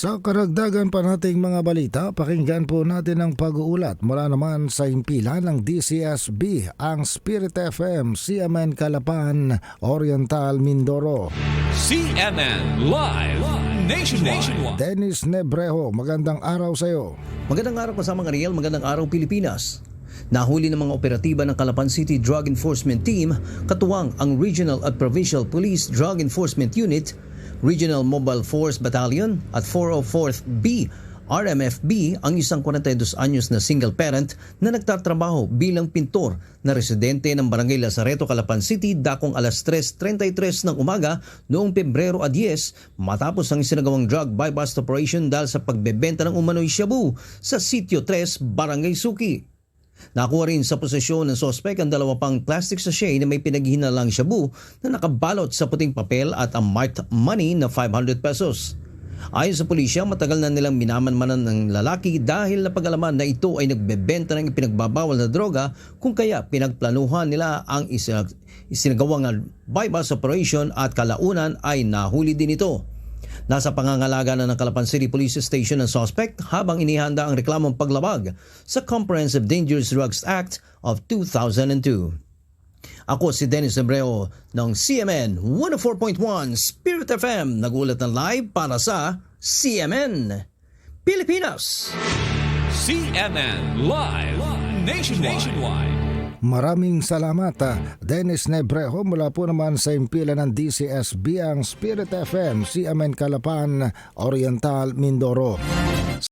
Sa karagdagan pa nating mga balita, pakinggan po natin ang pag-uulat mula naman sa impila ng DCSB, ang Spirit FM, CMN Calapan, Oriental Mindoro. CNN Live Nationwide. Dennis Nebrejo, magandang araw sa iyo. Magandang araw kasama ng Ariel, magandang araw Pilipinas. Nahuli ng mga operatiba ng Calapan City Drug Enforcement Team, katuwang ang Regional at Provincial Police Drug Enforcement Unit, Regional Mobile Force Battalion at 404th B RMFB ang isang 42 anyos na single parent na nagtatrabaho bilang pintor na residente ng Barangay Lazareto, Calapan City dakong alas 3.33 ng umaga noong Pebrero 10 matapos ang isinagawang drug bypass operation dahil sa pagbebenta ng umano'y shabu sa Sitio 3, Barangay Suki. Nakuha rin sa posesyon ng sospek ang dalawa pang plastic sachet na may pinaghinalang shabu na nakabalot sa puting papel at ang marked money na 500 pesos. Ayon sa pulisya, matagal na nilang minamanmanan ng lalaki dahil napag-alaman na ito ay nagbebenta ng ipinagbabawal na droga kung kaya pinagplanuhan nila ang isinag- isinagawang bypass operation at kalaunan ay nahuli din ito. Nasa pangangalaga na ng Calapan City Police Station ang suspect habang inihanda ang reklamong paglabag sa Comprehensive Dangerous Drugs Act of 2002. Ako si Dennis Hebreo ng CMN 104.1 Spirit FM nagulat ng live para sa CMN Pilipinas. CNN Live Nationwide. Maraming salamat, ah, Dennis Nebrejo mula po naman sa impila ng DCSB, ang Spirit FM, CMN Calapan, Oriental Mindoro.